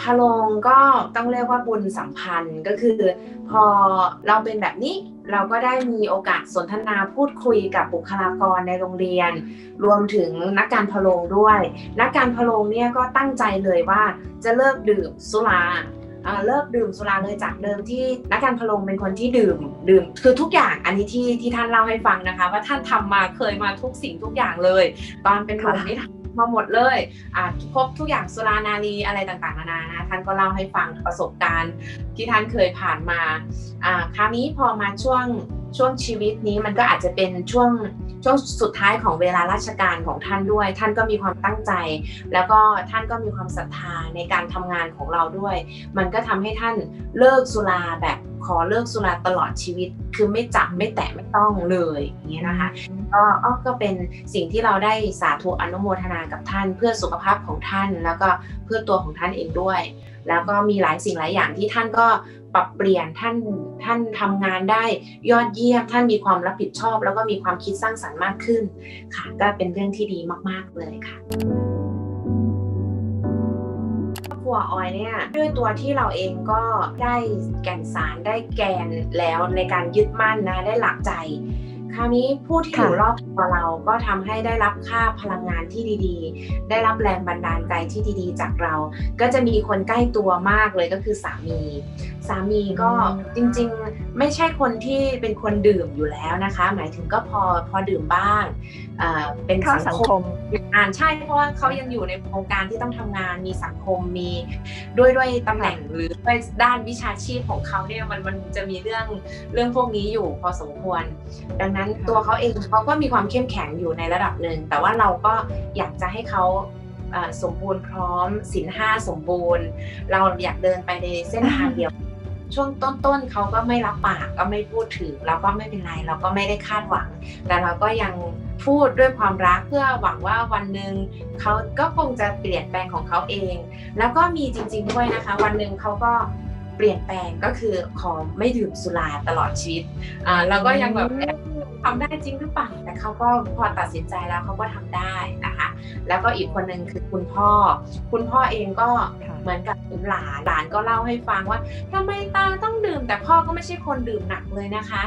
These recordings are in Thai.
พะโลงก็ต้องเรียกว่าบุญสัมพันธ์ก็คือ พอเราเป็นแบบนี้เราก็ได้มีโอกาสสนทนาพูดคุยกับบุคลากรในโรงเรียน รวมถึงนักการพะโลงด้วย นักการพะโลงเนี่ยก็ตั้งใจเลยว่าจะเลิกดื่มสุราเลิกดื่มสุราเลยจากเดิมที่นักการพะลงเป็นคนที่ดื่มดื่ม คือทุกอย่างอันนี้ที่ที่ท่านเล่าให้ฟังนะคะ ว่าท่านทำมาเคยมาทุกสิ่งทุกอย่างเลย ตอนเป็นหนุ่มนี่ มาหมดเลยอ่าพบทุกอย่างสุรานารีอะไรต่างๆนานานะท่านก็เล่าให้ฟังประสบการณ์ที่ท่านเคยผ่านมาอ่าคราวนี้พอมาช่วง ช่วงชีวิตนี้มันก็อาจจะเป็นช่วงช่วงสุดท้ายของเวลาราชการของท่านด้วย ท่านก็มีความตั้งใจ แล้วก็ท่านก็มีความศรัทธาในการทำงานของเราด้วย มันก็ทำให้ท่านเลิกสุราแบบขอเลิกสุราตลอดชีวิต คือไม่จับไม่แตะไม่ต้องเลยอย่างเงี้ยนะคะก็อ้อก็เป็นสิ่งที่เราได้สาธุอนุโมทนากับท่าน เพื่อสุขภาพของท่านแล้วก็เพื่อตัวของท่านเองด้วย แล้วก็มีหลายสิ่งหลายอย่างที่ท่านก็ปรับเปลี่ยนท่านท่านทำงานได้ยอดเยี่ยมท่านมีความรับผิดชอบ แล้วก็มีความคิดสร้างสรรค์มากขึ้นค่ะ ก็เป็นเรื่องที่ดีมาก ๆ เลยค่ะครัวออยเนี่ยด้วยตัวที่เราเองก็ได้แก่นสารได้แกนแล้วในการยึดมั่นนะได้หลักใจ คราวนี้ผู้ที่อยู่รอบตัวเราก็ทำให้ได้รับค่าพลังงานที่ดีๆ ได้รับแรงบันดาลใจที่ดีๆ จากเรา ก็จะมีคนใกล้ตัวมากเลยก็คือสามี สามีก็จริงๆไม่ใช่คนที่เป็นคนดื่มอยู่แล้วนะคะ หมายถึงก็พอพอดื่มบ้างเป็นสังคมงานใช่เพราะว่าเขายังอยู่ในโครงการที่ต้องทำงานมีสังคมมีด้วยด้วยตำแหน่งหรือด้วยด้านวิชาชีพของเขาเนี่ยมันมันจะมีเรื่องเรื่องพวกนี้อยู่พอสมควรดังนั้นตัวเขาเองเขาก็มีความเข้มแข็งอยู่ในระดับหนึ่ง แต่ว่าเราก็อยากจะให้เขาสมบูรณ์พร้อมสินห้าสมบูรณ์ เราอยากเดินไปในเส้นทางเดียว ช่วงต้นๆเขาก็ไม่รับปากก็ไม่พูดถึงเราก็ไม่เป็นไร เราก็ไม่ได้คาดหวัง แต่เราก็ยังพูดด้วยความรักเพื่อหวังว่าวันหนึ่งเขาก็คงจะเปลี่ยนแปลงของเขาเอง แล้วก็มีจริง ๆ ด้วยนะคะ วันหนึ่งเขาก็เปลี่ยนแปลงก็คือขอไม่ดื่มสุราตลอดชีวิตอ่าเราก็ยังแบบ ทำได้จริงหรือเปล่าแต่เขาก็พอตัดสินใจแล้วเขาก็ทำได้นะคะ แล้วก็อีกคนหนึ่งคือคุณพ่อ คุณพ่อเองก็เหมือนกับหลานหลานก็เล่าให้ฟังว่าทำไมตาต้องดื่ม แต่พ่อก็ไม่ใช่คนดื่มหนักเลยนะคะ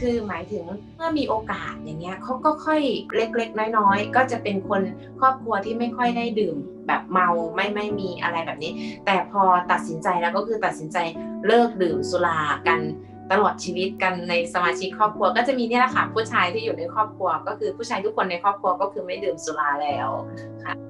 คือหมายถึงเมื่อมีโอกาสอย่างเงี้ยเขาก็ค่อยเล็กๆ น้อยๆ ก็จะเป็นคนครอบครัวที่ไม่ค่อยได้ดื่มแบบเมาไม่ไม่มีอะไรแบบนี้ แต่พอตัดสินใจแล้วก็คือตัดสินใจเลิกดื่มสุรากัน ตลอดชีวิตกันในสมาชิกครอบครัว ก็จะมีนี่แหละค่ะผู้ชายที่อยู่ในครอบครัว ก็คือผู้ชายทุกคนในครอบครัวก็คือไม่ดื่มสุราแล้วค่ะ